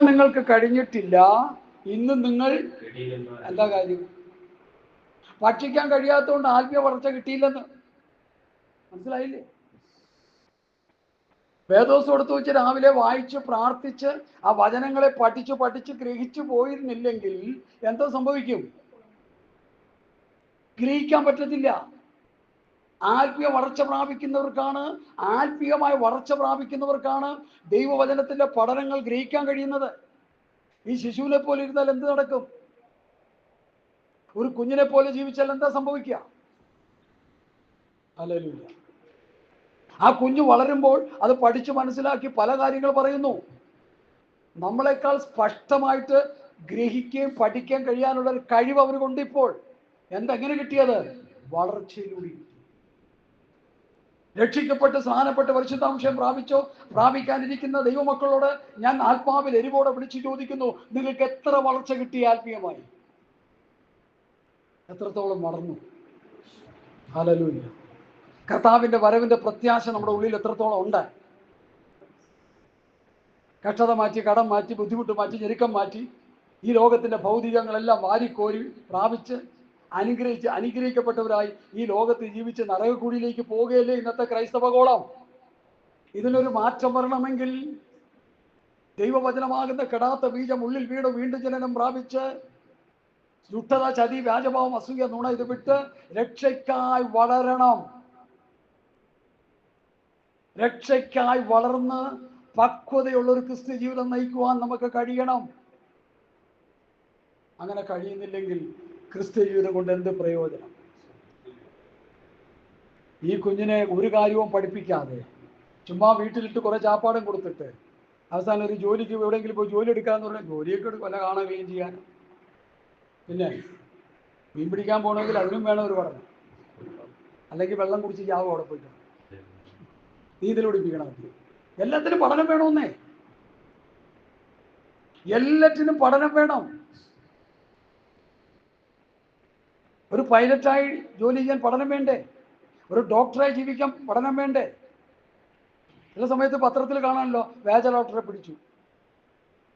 നിങ്ങൾക്ക് കഴിഞ്ഞിട്ടില്ല. ഇന്ന് നിങ്ങൾ എന്താ കാര്യം? ഭക്ഷിക്കാൻ കഴിയാത്തതുകൊണ്ട് ആത്മീയ വളർച്ച കിട്ടിയില്ലെന്ന്. മനസ്സിലായില്ലേ? വേദോസ് എടുത്തു വെച്ച് രാവിലെ വായിച്ച് പ്രാർത്ഥിച്ച് ആ വചനങ്ങളെ പഠിച്ച് പഠിച്ച് ഗ്രഹിച്ചു പോയിരുന്നില്ലെങ്കിൽ എന്തോ സംഭവിക്കും? ഗ്രഹിക്കാൻ പറ്റത്തില്ല. ആത്മീയ വളർച്ച പ്രാപിക്കുന്നവർക്കാണ് ആത്മീയമായ വളർച്ച പ്രാപിക്കുന്നവർക്കാണ് ദൈവവചനത്തിന്റെ പഠനങ്ങൾ ഗ്രഹിക്കാൻ കഴിയുന്നത്. ഈ ശിശുവിനെ പോലെ ഇരുന്നാൽ എന്ത് നടക്കും? ഒരു കുഞ്ഞിനെ പോലെ ജീവിച്ചാൽ എന്താ സംഭവിക്കുക? അല്ലല്ല ആ കുഞ്ഞു വളരുമ്പോൾ അത് പഠിച്ചു മനസ്സിലാക്കി പല കാര്യങ്ങൾ പറയുന്നു. നമ്മളെക്കാൾ സ്പഷ്ടമായിട്ട് ഗ്രഹിക്കുകയും പഠിക്കാൻ കഴിയാനുള്ള ഒരു കഴിവ് അവർ കൊണ്ടിപ്പോൾ എന്തെങ്ങനെ കിട്ടിയത്? വളർച്ചയിലൂടെ. രക്ഷിക്കപ്പെട്ട് സ്നാനപ്പെട്ട് പരിശുദ്ധാംശം പ്രാപിച്ചോ പ്രാപിക്കാനിരിക്കുന്ന ദൈവമക്കളോട് ഞാൻ ആത്മാവിൽ എരിവോടെ വിളിച്ചു ചോദിക്കുന്നു നിങ്ങൾക്ക് എത്ര വളർച്ച കിട്ടി ആത്മീയമായി? എത്രത്തോളം വളർന്നു? ഹലലൂല്ല കർത്താവിന്റെ വരവിന്റെ പ്രത്യാശ നമ്മുടെ ഉള്ളിൽ എത്രത്തോളം ഉണ്ട്? കക്ഷത മാറ്റി കടം മാറ്റി ബുദ്ധിമുട്ട് മാറ്റി ഞെരുക്കം മാറ്റി ഈ ലോകത്തിന്റെ ഭൗതികങ്ങളെല്ലാം വാരിക്കോരി പ്രാപിച്ച് അനുഗ്രഹിച്ച് അനുഗ്രഹിക്കപ്പെട്ടവരായി ഈ ലോകത്ത് ജീവിച്ച് നരകക്കുടിയിലേക്ക് പോകുകയല്ലേ ഇന്നത്തെ ക്രൈസ്തവ ഗോളം ഇതിനൊരു മാറ്റം വരണമെങ്കിൽ ദൈവവചനമാകുന്ന കെടാത്ത ബീജം ഉള്ളിൽ വീണ് വീണ്ടും ജനനം പ്രാപിച്ച് ദുഷ്ടത ചതി വ്യാജഭാവം അസൂയ നുണ ഇത് വിട്ട് രക്ഷയ്ക്കായി വളരണം. രക്ഷയ്ക്കായി വളർന്ന് പക്വതയുള്ള ഒരു ക്രിസ്ത്യ ജീവിതം നയിക്കുവാൻ നമുക്ക് കഴിയണം. അങ്ങനെ കഴിയുന്നില്ലെങ്കിൽ ക്രിസ്ത്യ ജീവിതം കൊണ്ട് എന്ത് പ്രയോജനം? ഈ കുഞ്ഞിനെ ഒരു കാര്യവും പഠിപ്പിക്കാതെ ചുമ്മാ വീട്ടിലിട്ട് കുറേ ചാപ്പാടും കൊടുത്തിട്ട് അവസാനം ഒരു ജോലിക്ക് എവിടെയെങ്കിലും പോയി ജോലി എടുക്കാന്ന് പറഞ്ഞാൽ ജോലിയൊക്കെ എടുക്കും വല്ല കാണുകയും ചെയ്യാൻ. പിന്നെ മീൻ പിടിക്കാൻ പോകണമെങ്കിൽ അതിനും വേണം ഒരു പഠനം. അല്ലെങ്കിൽ വെള്ളം കുടിച്ച് ചാവും അവിടെ പോയിട്ട്. നീന്തൽ പഠിപ്പിക്കണം. എല്ലാത്തിനും പഠനം വേണമെന്നേ എല്ലാറ്റിനും പഠനം വേണം. ഒരു പൈലറ്റായി ജോലി ചെയ്യാൻ പഠനം വേണ്ടേ? ഒരു ഡോക്ടറായി ജീവിക്കാൻ പഠനം വേണ്ടേ? ചില സമയത്ത് പത്രത്തിൽ കാണാനല്ലോ വേജ ഡോക്ടറെ പിടിച്ചു.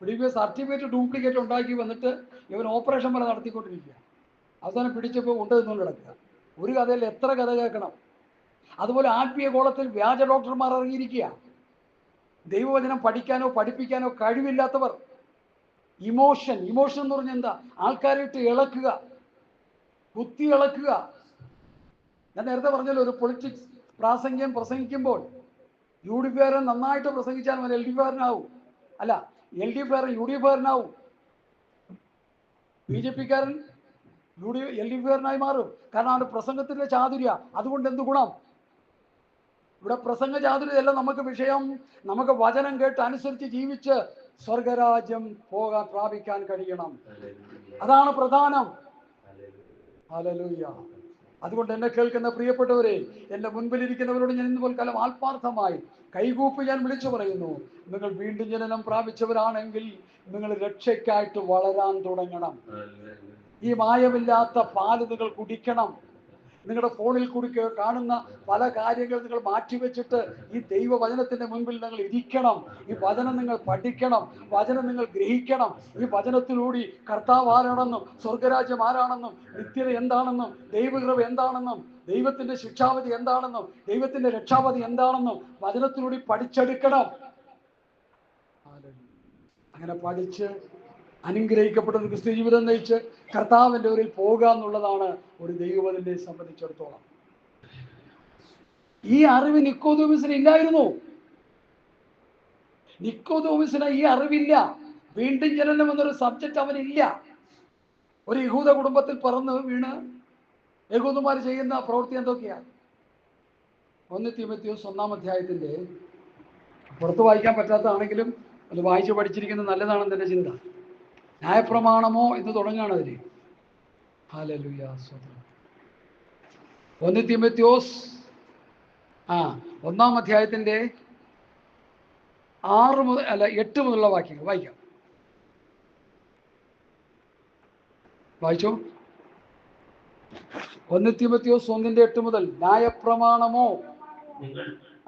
പിടിക്കുക സർട്ടിഫിക്കറ്റ് ഡ്യൂപ്ലിക്കേറ്റ് ഉണ്ടാക്കി വന്നിട്ട് ഇവൻ ഓപ്പറേഷൻ വരെ നടത്തിക്കൊണ്ടിരിക്കുക അവസാനം പിടിച്ചപ്പോൾ ഉണ്ട് കിടക്കുക. ഒരു കഥയിൽ എത്ര കഥ കേൾക്കണം? അതുപോലെ ആത്മീയ കോളത്തിൽ വ്യാജ ഡോക്ടർമാർ ഇറങ്ങിയിരിക്കുക ദൈവവചനം പഠിക്കാനോ പഠിപ്പിക്കാനോ കഴിവില്ലാത്തവർ. ഇമോഷൻ ഇമോഷൻ എന്ന് പറഞ്ഞാൽ എന്താ? ആൾക്കാരെ ഇട്ട് ഇളക്കുക. കുത്തി ഇളക്കുക ഞാൻ നേരത്തെ പറഞ്ഞല്ലോ ഒരു പൊളിറ്റിക്സ് പ്രാസംഗ്യം പ്രസംഗിക്കുമ്പോൾ യു ഡി പി നന്നായിട്ട് പ്രസംഗിച്ചാൽ അവൻ എൽ ഡി പി അല്ല L D P U D P B J പിക്കാരൻ U D L D P മാറും. കാരണം അവന്റെ പ്രസംഗത്തിന്റെ ചാതുര്യ അതുകൊണ്ട് എന്ത് ഗുണം? ഇവിടെ പ്രസംഗ ചാതുര്യല്ല നമുക്ക് വിഷയം. നമുക്ക് വചനം കേട്ട് അനുസരിച്ച് ജീവിച്ച് സ്വർഗരാജ്യം പോകാൻ പ്രാപിക്കാൻ കഴിയണം. അതാണ് പ്രധാനം. അതുകൊണ്ട് എന്നെ കേൾക്കുന്ന പ്രിയപ്പെട്ടവരെ എന്റെ മുൻപിലിരിക്കുന്നവരോട് ഞാൻ ഇന്ന് പോൽക്കാലം ആത്മാർത്ഥമായി കൈകൂപ്പി ഞാൻ വിളിച്ചു പറയുന്നു. നിങ്ങൾ വീണ്ടും ജനനം പ്രാപിച്ചവരാണെങ്കിൽ നിങ്ങൾ രക്ഷയ്ക്കായിട്ട് വളരാൻ തുടങ്ങണം. ഈ മായമില്ലാത്ത പാൽ നിങ്ങൾ കുടിക്കണം. നിങ്ങളുടെ ഫോണിൽ കൂടി കാണുന്ന പല കാര്യങ്ങൾ നിങ്ങൾ മാറ്റിവെച്ചിട്ട് ഈ ദൈവവചനത്തിന്റെ മുൻപിൽ നിങ്ങൾ ഇരിക്കണം. ഈ വചനം നിങ്ങൾ പഠിക്കണം. വചനം നിങ്ങൾ ഗ്രഹിക്കണം. ഈ വചനത്തിലൂടെ കർത്താവ് ആരാണെന്നും സ്വർഗരാജ്യം ആരാണെന്നും നിത്യത എന്താണെന്നും ദൈവകൃപ എന്താണെന്നും ദൈവത്തിന്റെ ശിക്ഷാവധി എന്താണെന്നും ദൈവത്തിന്റെ രക്ഷാവധി എന്താണെന്നും വചനത്തിലൂടെ പഠിച്ചെടുക്കണം. അങ്ങനെ പഠിച്ച് അനുഗ്രഹിക്കപ്പെട്ട ക്രിസ്ത്യ ജീവിതം നയിച്ച് കർത്താവിന്റെ ഊരിൽ പോകുക എന്നുള്ളതാണ് ഒരു ദൈവവതിനെ സംബന്ധിച്ചിടത്തോളം. ഈ അറിവ് നിക്കോദോമിസിന് ഇല്ലായിരുന്നു. നിക്കോദോമിസിന് ഈ അറിവില്ല. വീണ്ടും ജനനം എന്നൊരു സബ്ജക്റ്റ് അവനില്ല. ഒരു യഹൂദ കുടുംബത്തിൽ പറന്ന് വീണ് യഹൂദന്മാർ ചെയ്യുന്ന പ്രവൃത്തി എന്തൊക്കെയാണ്? ഒന്ന് തിമത്യോസ് ഒന്നാം അധ്യായത്തിന്റെ പുറത്ത് വായിക്കാൻ പറ്റാത്തതാണെങ്കിലും അത് വായിച്ചു പഠിച്ചിരിക്കുന്നത് നല്ലതാണെന്ന് എന്റെ ചിന്ത. ന്യായപ്രമാണമോ എന്ന് തുടങ്ങുകയാണ് അതിന്. ഹാലലുയ സ്വതന്ത്രം. ഒന്ന് തിമത്യോസ് ആ ഒന്നാം അധ്യായത്തിന്റെ ആറ് മുതൽ അല്ല എട്ട് മുതലുള്ള വാക്യങ്ങൾ. വായിക്കാം. വായിച്ചോ? ഒന്ന് തിമത്യോസ് ഒന്നിന്റെ എട്ട് മുതൽ ന്യായപ്രമാണമോ?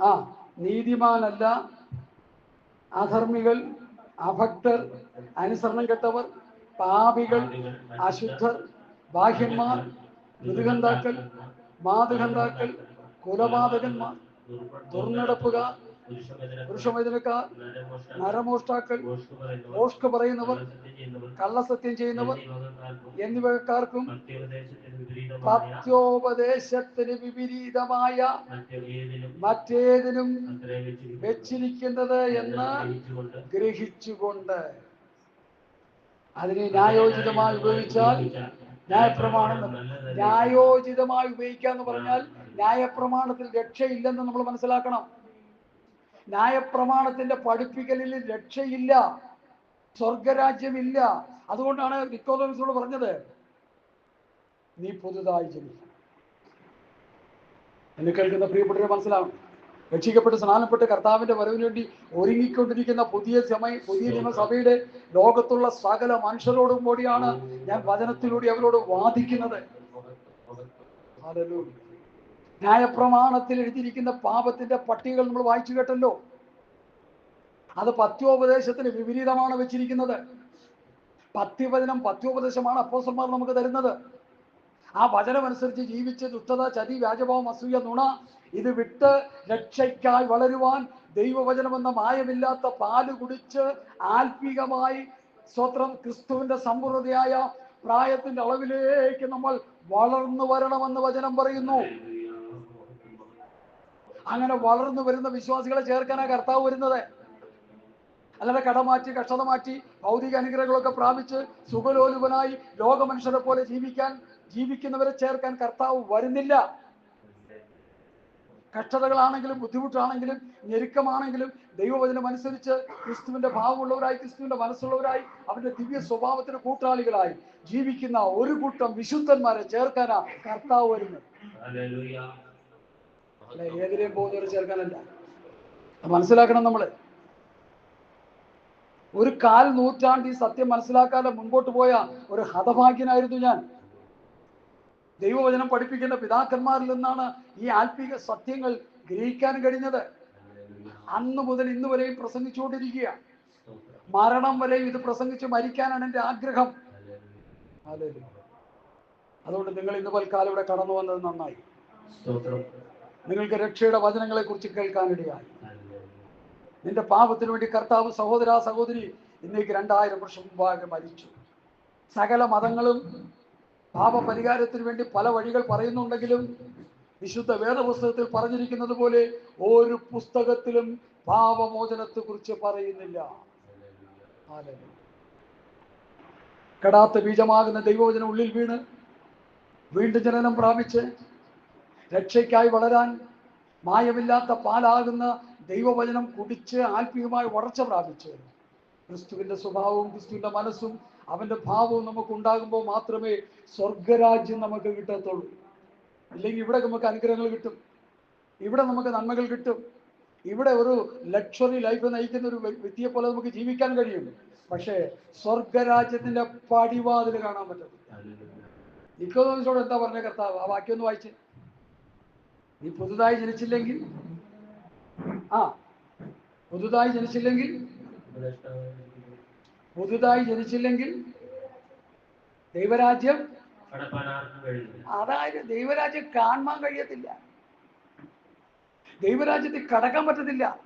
ആ നീതിമാനല്ല അധർമ്മികൾ അഭക്തർ അനുസരണം കെട്ടവർ പാപികൾ അശുദ്ധർ ബാഹ്യന്മാർ മൃദുഗന്ധാക്കൾ മാതുഗന്ധാക്കൾ കുലപാതകന്മാർ ദുർനടപ്പുകാർ പുരുഷമൈതനക്കാർ നരമോഷ്ടാക്കൾ മോഷ്ക പറയുന്നവർ കള്ളസത്യം ചെയ്യുന്നവർ എന്നിവക്കാർക്കും പത്യോപദേശത്തിന് വിപരീതമായ മറ്റേതിനും വെച്ചിരിക്കുന്നത് എന്ന് ഗ്രഹിച്ചുകൊണ്ട് അതിനെ ന്യായോചിതമായി ഉപയോഗിച്ചാൽ ന്യായപ്രമാണം ന്യായോചിതമായി ഉപയോഗിക്കുക എന്ന് പറഞ്ഞാൽ ന്യായപ്രമാണത്തിൽ രക്ഷയില്ലെന്ന് നമ്മൾ മനസ്സിലാക്കണം. ന്യായപ്രമാണത്തിന്റെ പഠിപ്പിക്കലിൽ രക്ഷയില്ല. സ്വർഗരാജ്യമില്ല. അതുകൊണ്ടാണ് നിക്കോദോമിസോട് പറഞ്ഞത് നീ പുതുതായി ജനിക്കണം എന്ന് കേൾക്കുന്ന പ്രിയപ്പെട്ടവരെ മനസ്സിലാവും. രക്ഷിക്കപ്പെട്ട് സ്നാനപ്പെട്ട് കർത്താവിന്റെ വരവിന് വേണ്ടി ഒരുങ്ങിക്കൊണ്ടിരിക്കുന്ന പുതിയ സമയം പുതിയ നിയമസഭയുടെ ലോകത്തുള്ള സകല മനുഷ്യരോടും കൂടിയാണ് ഞാൻ വചനത്തിലൂടെ അവരോട് വാദിക്കുന്നത്. ന്യായപ്രമാണത്തിൽ എഴുതിയിരിക്കുന്ന പാപത്തിന്റെ പട്ടികകൾ നമ്മൾ വായിച്ചു കേട്ടല്ലോ. അത് പത്യോപദേശത്തിന് വിപരീതമാണ് വെച്ചിരിക്കുന്നത്. പത്യവചനം പത്യോപദേശമാണ് അപ്പോസന്മാർ നമുക്ക് തരുന്നത്. ആ വചനമനുസരിച്ച് ജീവിച്ച് ദുഷ്ടത ചതി വ്യാജഭാവം അസൂയ നുണ ഇത് വിട്ട് രക്ഷയ്ക്കായി വളരുവാൻ ദൈവവചനമെന്ന മായമില്ലാത്ത പാൽ കുടിച്ച് ആത്മീകമായി സ്വത്രം ക്രിസ്തുവിന്റെ സമ്പൂർണതയായ പ്രായത്തിന്റെ അളവിലേക്ക് നമ്മൾ വളർന്നു വരണമെന്ന് വചനം പറയുന്നു. അങ്ങനെ വളർന്നു വരുന്ന വിശ്വാസികളെ ചേർക്കാനാ കർത്താവ് വരുന്നത്. അല്ലാതെ കടമാറ്റി കഷ്ടത മാറ്റി ഭൗതിക അനുഗ്രഹങ്ങളൊക്കെ പ്രാപിച്ച് സുഖലോലുപനായി ലോക മനുഷ്യരെ പോലെ ജീവിക്കാൻ ജീവിക്കുന്നവരെ ചേർക്കാൻ കർത്താവ് വരുന്നില്ല. കഷ്ടതകളാണെങ്കിലും ബുദ്ധിമുട്ടാണെങ്കിലും ഞെരുക്കമാണെങ്കിലും ദൈവവചനം അനുസരിച്ച് ക്രിസ്തുവിന്റെ ഭാവമുള്ളവരായി ക്രിസ്തുവിന്റെ മനസ്സുള്ളവരായി അവന്റെ ദിവ്യ സ്വഭാവത്തിന് കൂട്ടാളികളായി ജീവിക്കുന്ന ഒരു കൂട്ടം വിശുദ്ധന്മാരെ ചേർക്കാനാ കർത്താവ് വരുന്നത്. അല്ല ഏതിലേയും ചേർക്കാനല്ല. മനസ്സിലാക്കണം നമ്മൾ. ഒരു കാൽ നൂറ്റാണ്ട് ഈ സത്യം മനസ്സിലാക്കാതെ മുൻപോട്ട് പോയ ഒരു ഹതഭാഗ്യനായിരുന്നു ഞാൻ. ദൈവവചനം പഠിപ്പിക്കുന്ന പിതാക്കന്മാരിൽ നിന്നാണ് ഈ ആത്മീക സത്യങ്ങൾ ഗ്രഹിക്കാൻ കഴിഞ്ഞത്. അന്ന് മുതൽ ഇന്ന് വരെയും പ്രസംഗിച്ചുകൊണ്ടിരിക്കുക. മരണം വരെയും ഇത് പ്രസംഗിച്ച് മരിക്കാനാണ് എന്റെ ആഗ്രഹം. അതുകൊണ്ട് നിങ്ങൾ ഇന്ന് പൽക്കാലം ഇവിടെ കടന്നു വന്നത് നന്നായി. നിങ്ങൾക്ക് രക്ഷയുടെ വചനങ്ങളെ കുറിച്ച് കേൾക്കാനിടയായി നിന്റെ പാപത്തിന് വേണ്ടി കർത്താവ് സഹോദര സഹോദരി ഇന്നേക്ക് രണ്ടായിരം വർഷം മുമ്പാകെ മരിച്ചു. സകല മതങ്ങളും പാപപരിഹാരത്തിന് വേണ്ടി പല വഴികൾ പറയുന്നുണ്ടെങ്കിലും വിശുദ്ധ വേദപുസ്തകത്തിൽ പറഞ്ഞിരിക്കുന്നത് പോലെ ഒരു പുസ്തകത്തിലും പാപമോചനത്തെ കുറിച്ച് പറയുന്നില്ല. കെടാത്ത ബീജമാകുന്ന ദൈവവചനം ഉള്ളിൽ വീണ് വീണ്ടും ജനനം പ്രാപിച്ച് രക്ഷയ്ക്കായി വളരാൻ മായമില്ലാത്ത പാലാകുന്ന ദൈവവചനം കുടിച്ച് ആത്മീയമായി വളർച്ച പ്രാപിച്ച്. ക്രിസ്തുവിന്റെ സ്വഭാവവും ക്രിസ്തുവിന്റെ മനസ്സും അവന്റെ ഭാവവും നമുക്ക് ഉണ്ടാകുമ്പോൾ മാത്രമേ സ്വർഗരാജ്യം നമുക്ക് കിട്ടത്തുള്ളൂ. അല്ലെങ്കിൽ ഇവിടെ നമുക്ക് അനുഗ്രഹങ്ങൾ കിട്ടും. ഇവിടെ നമുക്ക് നന്മകൾ കിട്ടും. ഇവിടെ ഒരു ലക്ഷറി ലൈഫ് നയിക്കുന്ന ഒരു വ്യ- വ്യക്തിയെ പോലെ നമുക്ക് ജീവിക്കാൻ കഴിയും. പക്ഷേ സ്വർഗരാജ്യത്തിന്റെ പടിവാതിൽ കാണാൻ പറ്റത്തില്ല. നിക്കോദോമിസോട് എന്താ പറഞ്ഞ കർത്താവ്? ആ വാക്യം ഒന്ന് വായിച്ച്. നീ പുതുതായി ജനിച്ചില്ലെങ്കിൽ ആ പുതുതായി ജനിച്ചില്ലെങ്കിൽ പുതുതായി ജനിച്ചില്ലെങ്കിൽ ദൈവരാജ്യം അതായത് ദൈവരാജ്യം കാണാൻ കഴിയത്തില്ല. ദൈവരാജ്യത്തിൽ കടക്കാൻ പറ്റത്തില്ല.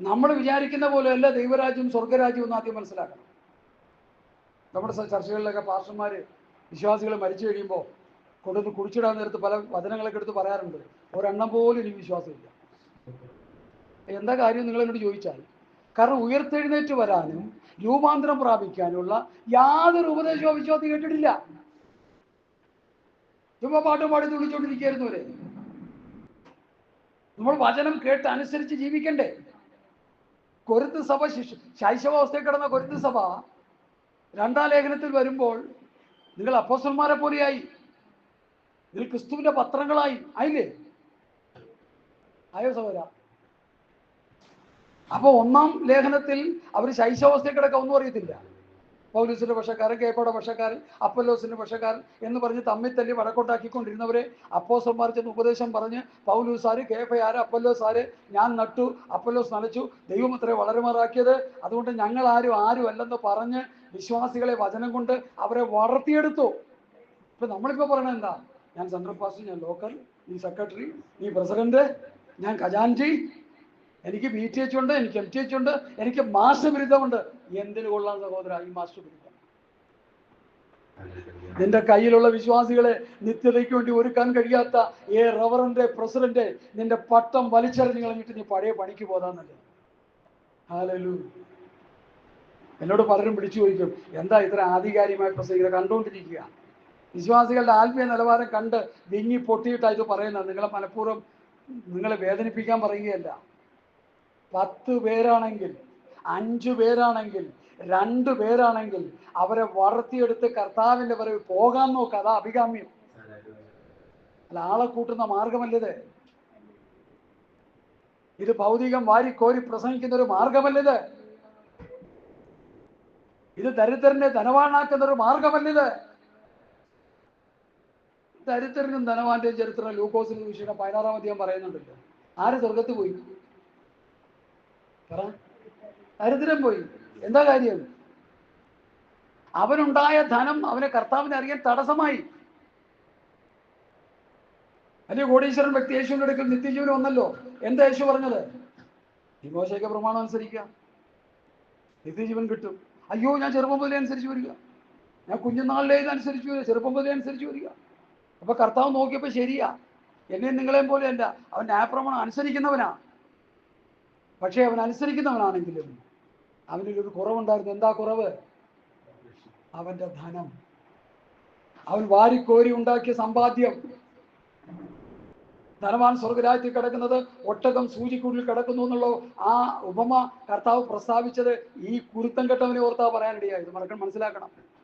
നമ്മൾ വിചാരിക്കുന്ന പോലെയല്ല ദൈവരാജ്യം സ്വർഗരാജ്യം എന്ന് ആദ്യം മനസ്സിലാക്കണം. നമ്മുടെ ചർച്ചകളിലൊക്കെ പാസ്റ്റർമാര് വിശ്വാസികൾ മരിച്ചു കഴിയുമ്പോൾ കൊണ്ടുവന്ന് കുടിച്ചിടാൻ നേരത്ത് പല വചനങ്ങളൊക്കെ എടുത്ത് പറയാറുണ്ട്. ഒരെണ്ണം പോലും എനിക്ക് വിശ്വാസമില്ല. എന്താ കാര്യം നിങ്ങൾ എന്നോട് ചോദിച്ചാൽ കാരണം ഉയർത്തെഴുന്നേറ്റ് വരാനും രൂപാന്തരം പ്രാപിക്കാനുള്ള യാതൊരു ഉപദേശവും വിശ്വാസം കേട്ടിട്ടില്ല. ചുമ്മാ പാട്ടും പാടി തുള്ളിച്ചോണ്ടിരിക്കുകയായിരുന്നു അവരെ. നമ്മൾ വചനം കേട്ട് അനുസരിച്ച് ജീവിക്കണ്ടേ? കൊരുത്ത് സഭ ശിശു ശൈശവാവസ്ഥയിൽ കിടന്ന കൊരുത്ത് സഭ രണ്ടാം ലേഖനത്തിൽ വരുമ്പോൾ നിങ്ങൾ അപ്പോസ്റ്റന്മാരെ പോലെയായി. നിങ്ങൾ ക്രിസ്തുവിന്റെ പത്രങ്ങളായി. ആയില്ലേ? ആയോ സഹോദര? അപ്പൊ ഒന്നാം ലേഖനത്തിൽ അവർ ശൈശവാവസ്ഥയിൽ കിടക്കാൻ ഒന്നും അറിയത്തില്ല. പൗലൂസിന്റെ പക്ഷക്കാരൻ കേപ്പയുടെ പക്ഷക്കാരൻ അപ്പല്ലോസിന്റെ പക്ഷക്കാരൻ എന്ന് പറഞ്ഞ് തമ്മിൽ തല്ലി വടക്കോട്ടാക്കിക്കൊണ്ടിരുന്നവരെ അപ്പോസന്മാർ ചെന്ന് ഉപദേശം പറഞ്ഞ് പൗലൂസാര് കേഫയാര് അപ്പല്ലോസാര് ഞാൻ നട്ടു അപ്പല്ലോസ് നനച്ചു ദൈവം അത്രേ വളരുമാറാക്കിയത്. അതുകൊണ്ട് ഞങ്ങൾ ആരും ആരും അല്ലെന്ന് പറഞ്ഞ് വിശ്വാസികളെ വചനം കൊണ്ട് അവരെ വളർത്തിയെടുത്തു. ഇപ്പൊ നമ്മളിപ്പോ പറയണത് എന്താ? ഞാൻ സെൻട്രൽ പാസ്റ്റ് ഞാൻ ലോക്കൽ നീ സെക്രട്ടറി നീ പ്രസിഡന്റ് ഞാൻ ഖജാൻജി. എനിക്ക് ബി ടി എച്ച് ഉണ്ട് എനിക്ക് എം ടി എച്ച് ഉണ്ട് എനിക്ക് മാസ്റ്റർ ബിരുദമുണ്ട് എന്തിനു കൊള്ളാം സഹോദര ഈ മാസ്റ്റർ ബിരുദം നിന്റെ കയ്യിലുള്ള വിശ്വാസികളെ നിത്യതയ്ക്ക് വേണ്ടി ഒരുക്കാൻ കഴിയാത്ത ഏ റവറിന്റെ പ്രസിഡന്റ് നിന്റെ പട്ടം വലിച്ചെറിഞ്ഞ് നീ പഴയ പണിക്ക് പോതാന്നല്ലേ എന്നോട് പലരും പിടിച്ചു ചോദിക്കും എന്താ ഇത്ര ആധികാരികമായി പ്രസംഗിക്കുന്നത് കണ്ടുകൊണ്ടിരിക്കുക വിശ്വാസികളുടെ ആത്മീയ നിലവാരം കണ്ട് വിങ്ങി പൊട്ടിയിട്ടാണ് ഇത് പറയുന്നത്. നിങ്ങളെ മനഃപൂർവം നിങ്ങളെ വേദനിപ്പിക്കാൻ പറയുകയല്ല. പത്ത് പേരാണെങ്കിൽ അഞ്ചു പേരാണെങ്കിൽ രണ്ടു പേരാണെങ്കിൽ അവരെ വളർത്തിയെടുത്ത് കർത്താവിന്റെ വരവ് പോകാൻ നോക്കുക അതാ അഭികാമ്യം. അല്ല ആളെ കൂട്ടുന്ന മാർഗമല്ലത്? ഇത് ഭൗതികം വാരിക്കോരി പ്രസംഗിക്കുന്ന ഒരു മാർഗമല്ലത്? ഇത് ദരിദ്രനെ ധനവാനാക്കുന്ന ഒരു മാർഗമല്ലത്? ദരിദ്രനും ധനവാന്റെ ചരിത്രം ലൂക്കോസിന് വിഷയം പതിനാറാം അധ്യായം പറയുന്നുണ്ടല്ലോ. ആര് സ്വർഗത്ത് പോയി? പറ. ദരിദ്രൻ പോയി. എന്താ കാര്യം? അവനുണ്ടായ ധനം അവനെ കർത്താവിനെ അറിയാൻ തടസ്സമായി. വലിയ കോടീശ്വരൻ വ്യക്തി യേശുവിന്റെ അടുക്കൽ നിത്യജീവൻ വന്നല്ലോ. എന്താ യേശു പറഞ്ഞത്? നിമോശയ്ക്ക് പ്രമാണം അനുസരിക്കുക. നിത്യജീവൻ കിട്ടും. അയ്യോ ഞാൻ ചെറുപ്പം മുതലേ അനുസരിച്ച് വരിക. ഞാൻ കുഞ്ഞുനാളിലേ അനുസരിച്ച് വരിക? ചെറുപ്പം മുതലേ അനുസരിച്ച് വരിക. അപ്പൊ കർത്താവ് നോക്കിയപ്പോ ശരിയാ. എന്നെയും നിങ്ങളെയും പോലെ അല്ല. അവൻ ന്യായപ്രമാണം അനുസരിക്കുന്നവനാ. പക്ഷേ അവൻ അനുസരിക്കുന്നവനാണെങ്കിലും അവനിൽ ഒരു കുറവുണ്ടായിരുന്നു. എന്താ കുറവ്? അവന്റെ ധനം. അവൻ വാരിക്കോരി ഉണ്ടാക്കിയ സമ്പാദ്യം. ധനവാൻ സ്വർഗരാജ്യത്തിൽ കിടക്കുന്നത്. ഒട്ടകം സൂചിക്കുള്ളിൽ കിടക്കുന്നു എന്നുള്ള ആ ഉപമ കർത്താവ് പ്രസ്താവിച്ചത് ഈ കുരുത്തം കെട്ടവനെ ഓർത്താ പറയാനിടയായി ഇത് മറക്കണം മനസ്സിലാക്കണം.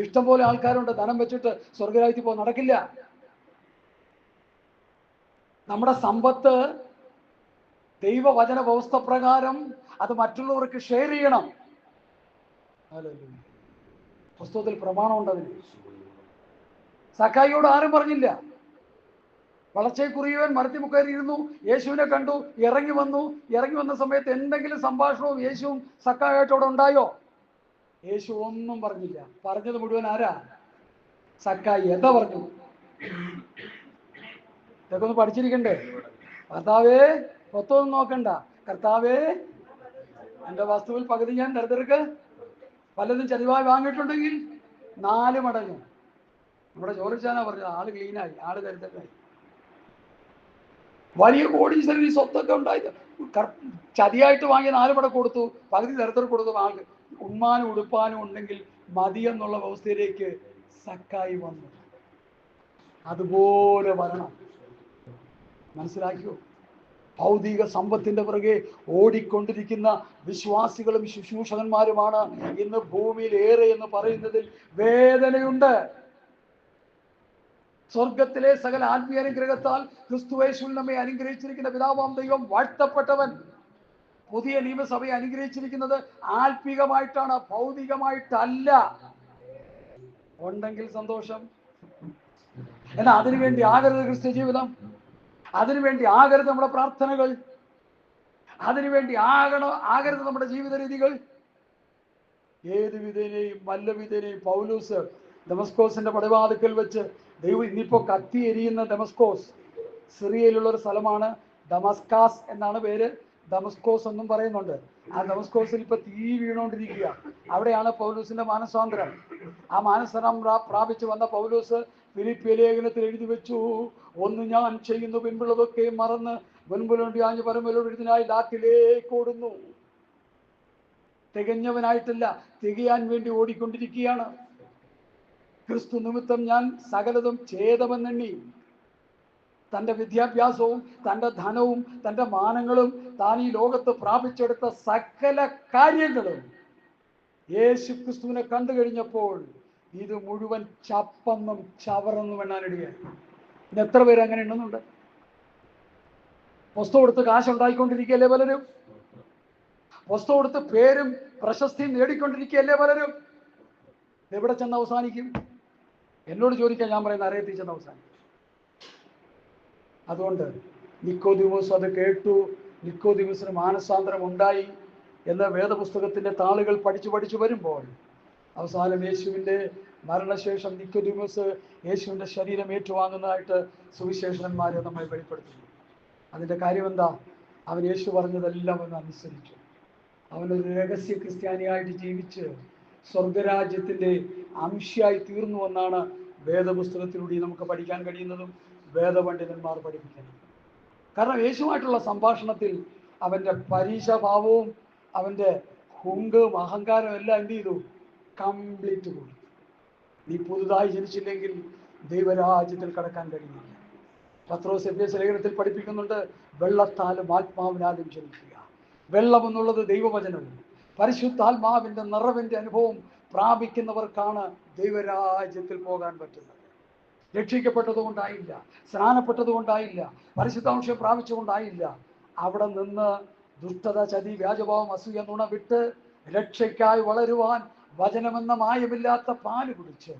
ഇഷ്ടം പോലെ ആൾക്കാരുണ്ട്. ധനം വെച്ചിട്ട് സ്വർഗരാജ്യത്തിൽ പോകാൻ നടക്കില്ല. നമ്മുടെ സമ്പത്ത് ദൈവവചന വ്യവസ്ഥ പ്രകാരം അത് മറ്റുള്ളവർക്ക് ഷെയർ ചെയ്യണം. പുസ്തകത്തിൽ പ്രമാണമുണ്ട് അതിന്. സക്കായിയോട് ആരും പറഞ്ഞില്ല. വളർച്ചയെ കുറിയവൻ ഇരുന്നു യേശുവിനെ കണ്ടു ഇറങ്ങി വന്നു. ഇറങ്ങി വന്ന സമയത്ത് എന്തെങ്കിലും സംഭാഷണവും യേശുവും സക്കായായിട്ട് അവിടെ ഉണ്ടായോ? യേശു ഒന്നും പറഞ്ഞില്ല. പറഞ്ഞത് മുഴുവൻ ആരാ? സക്കായി എന്താ പറഞ്ഞു? ഇതൊക്കെ ഒന്ന് പഠിച്ചിരിക്കണ്ടേ? കർത്താവേ മൊത്തമൊന്നും നോക്കണ്ട. കർത്താവേ എന്റെ വസ്തുവിൽ പകുതി ഞാൻ ദരിദ്രർക്ക് പലതും ചെലവായി വാങ്ങിയിട്ടുണ്ടെങ്കിൽ നാല് മടങ്ങ്. നമ്മുടെ ജോലിച്ചാനാ പറഞ്ഞത് ആൾ ക്ലീനായി ആൾ ദരിദ്രനായി. വലിയ കോടീശ്വരൻ സ്വത്തൊക്കെ ഉണ്ടായി ചതിയായിട്ട് വാങ്ങിയ നാല് മട കൊടുത്തു പകുതി ദരിദ്രം കൊടുത്തു ആൾക്ക് ഉണ്മാനും ഉടുപ്പാനും ഉണ്ടെങ്കിൽ മതി എന്നുള്ള വ്യവസ്ഥയിലേക്ക് സക്കായി വന്നു. അതുപോലെ വരണം. മനസ്സിലാക്കിയോ? ഭൗതിക സമ്പത്തിന്റെ പുറകെ ഓടിക്കൊണ്ടിരിക്കുന്ന വിശ്വാസികളും ശുശ്രൂഷകന്മാരുമാണ് ഇന്ന് ഭൂമിയിൽ ഏറെ എന്ന് പറയുന്നതിൽ വേദനയുണ്ട്. സ്വർഗത്തിലെ സകല ആത്മീയ അനുഗ്രഹത്താൽ ക്രിസ്തുവേശുവിൽ നമ്മെ അനുഗ്രഹിച്ചിരിക്കുന്ന പിതാവാം ദൈവം വാഴ്ത്തപ്പെട്ടവൻ. പുതിയ നിയമസഭയെ അനുഗ്രഹിച്ചിരിക്കുന്നത് ആത്മീകമായിട്ടാണ് ഭൗതികമായിട്ടല്ല. ഉണ്ടെങ്കിൽ സന്തോഷം. എന്നാൽ അതിനുവേണ്ടി ആകരുത് ക്രിസ്ത്യ ജീവിതം അതിനുവേണ്ടി ആകരുത് നമ്മുടെ പ്രാർത്ഥനകൾ. അതിനുവേണ്ടി ആകണ ആകരുത് നമ്മുടെ ജീവിത രീതികൾ ഏത് വിധേനയും വല്ല വിധേനയും പൗലൂസ് ഡെമസ്കോസിന്റെ പടിവാതുക്കൽ വെച്ച് ദൈവം ഇന്നിപ്പോ കത്തി എരിയുന്ന ഡെമസ്കോസ് സിറിയയിലുള്ള ഒരു സ്ഥലമാണ് ഡമസ്കാസ് എന്നാണ് പേര്. ഡമസ്കോസ് എന്നും പറയുന്നുണ്ട്. ആ ഡമസ്കോസിൽ ഇപ്പൊ തീ വീണുകൊണ്ടിരിക്കുക അവിടെയാണ് പൗലൂസിന്റെ മാനസാന്തരം. ആ മാനസാന്തരം പ്രാപിച്ചു വന്ന പൗലൂസ് ഫിലിപ്പിയ ലേഖനത്തിൽ എഴുതി വെച്ചു. ഒന്ന് ഞാൻ ചെയ്യുന്നു പിൻപുള്ളതൊക്കെ മറന്ന് മുൻപിലുണ്ടി ആഞ്ഞു പരമ്പലോട് എഴുതിനായി ലാത്തിലേക്ക് ഓടുന്നു. തികഞ്ഞവനായിട്ടല്ല തികയാൻ വേണ്ടി ഓടിക്കൊണ്ടിരിക്കുകയാണ്. ക്രിസ്തു നിമിത്തം ഞാൻ സകലതും ഛേദമെന്നെണ്ണി. തന്റെ വിദ്യാഭ്യാസവും തന്റെ ധനവും തന്റെ മാനങ്ങളും താൻ ഈ ലോകത്ത് പ്രാപിച്ചെടുത്ത സകല കാര്യങ്ങളും യേശു ക്രിസ്തുവിനെ കണ്ടു കഴിഞ്ഞപ്പോൾ ഇത് മുഴുവൻ ചപ്പെന്നും ചവറെന്നും എണ്ണാനിടുകയായി ഇന്ന് എത്ര പേര് അങ്ങനെ എണ്ണുന്നുണ്ട്? വസ്തു കൊടുത്ത് കാശ് ഉണ്ടായിക്കൊണ്ടിരിക്കുകയല്ലേ പലരും? വസ്തു കൊടുത്ത് പേരും പ്രശസ്തിയും നേടിക്കൊണ്ടിരിക്കുകയല്ലേ പലരും? എവിടെ ചെന്ന് അവസാനിക്കും? എന്നോട് ചോദിക്കാൻ ഞാൻ പറയുന്ന അറിയത്തിൽ ചെന്ന് അവസാനിക്കും. അതുകൊണ്ട് നിക്കോദിമോസ് അത് കേട്ടു. നിക്കോദിമോസിന് മാനസാന്തരം ഉണ്ടായി എന്ന വേദപുസ്തകത്തിന്റെ താളുകൾ പഠിച്ചു പഠിച്ചു വരുമ്പോൾ അവസാനം യേശുവിന്റെ മരണശേഷം നിക്കോദിമോസ് യേശുവിന്റെ ശരീരം ഏറ്റുവാങ്ങുന്നതായിട്ട് സുവിശേഷന്മാരെ നമ്മെ വെളിപ്പെടുത്തുന്നു. അതിന്റെ കാര്യം എന്താ അവൻ യേശു പറഞ്ഞതെല്ലാം അവൻ അനുസരിച്ചു. അവനൊരു രഹസ്യ ക്രിസ്ത്യാനിയായിട്ട് ജീവിച്ച് സ്വർഗരാജ്യത്തിന്റെ അംശയായി തീർന്നു എന്നാണ് വേദപുസ്തകത്തിലൂടെ നമുക്ക് പഠിക്കാൻ കഴിയുന്നതും വേദപണ്ഡിതന്മാർ പഠിപ്പിക്കുന്നത് കാരണം യേശുമായിട്ടുള്ള സംഭാഷണത്തിൽ അവന്റെ പരീക്ഷഭാവവും അവന്റെ ഹുങ്കും അഹങ്കാരവും എല്ലാം എന്ത് ചെയ്തു? കംപ്ലീറ്റ് കൊടുത്തു. നീ പുതുതായി ജനിച്ചില്ലെങ്കിൽ ദൈവരാജ്യത്തിൽ കടക്കാൻ കഴിയില്ല. പത്രോസ് എഫ് ലേഖനത്തിൽ പഠിപ്പിക്കുന്നുണ്ട് വെള്ളത്താലും ആത്മാവിനാലും ജനിക്കുക. വെള്ളം എന്നുള്ളത് ദൈവവചനവും പരിശുദ്ധാത്മാവിന്റെ നിറവിന്റെ അനുഭവം പ്രാപിക്കുന്നവർക്കാണ് ദൈവരാജ്യത്തിൽ പോകാൻ പറ്റുന്നത്. രക്ഷിക്കപ്പെട്ടതുകൊണ്ടായില്ല സ്നാനപ്പെട്ടതുകൊണ്ടായില്ല പരിശുദ്ധാംശം പ്രാപിച്ചുകൊണ്ടായില്ല. അവിടെ നിന്ന് ദുഷ്ടത ചതി വ്യാജഭാവം അസൂയ നുണ വിട്ട് രക്ഷയ്ക്കായി വളരുവാൻ വചനമെന്ന മായമില്ലാത്ത പാൽ കുടിച്ച്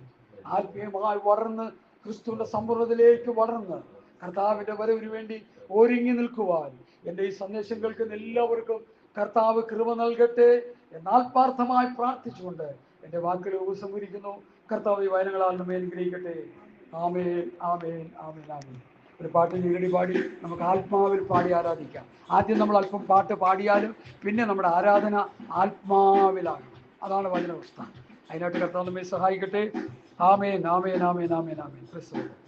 ആത്മീയമായി വളർന്ന് ക്രിസ്തുവിന്റെ സമ്പൂർണതയിലേക്ക് വളർന്ന് കർത്താവിന്റെ വരവിന് വേണ്ടി ഒരുങ്ങി നിൽക്കുവാൻ. എന്റെ ഈ സന്ദേശം കേൾക്കുന്ന എല്ലാവർക്കും കർത്താവ് കൃപ നൽകട്ടെ എന്നാത്മാർത്ഥമായി പ്രാർത്ഥിച്ചുകൊണ്ട് എന്റെ വാക്കുകൾ ഉപസംഹരിക്കുന്നു. കർത്താവ് ഈ വയനങ്ങളാൽ നമ്മെ അനുഗ്രഹിക്കട്ടെ. ആമേൻ ആമേൻ ആമേൻ ആമേൻ. ഒരു പാട്ട് നീരടി പാടി നമുക്ക് ആത്മാവിൽ പാടി ആരാധിക്കാം. ആദ്യം നമ്മൾ അല്പം പാട്ട് പാടിയാലും പിന്നെ നമ്മുടെ ആരാധന ആത്മാവിലാണ് അതാണ് വചനവസ്ഥ. അതിനായിട്ട് കർത്താവ് നമ്മെ സഹായിക്കട്ടെ. ആമേൻ ആമേൻ ആമേൻ ആമേൻ ആമേൻ. ക്രിസ്തു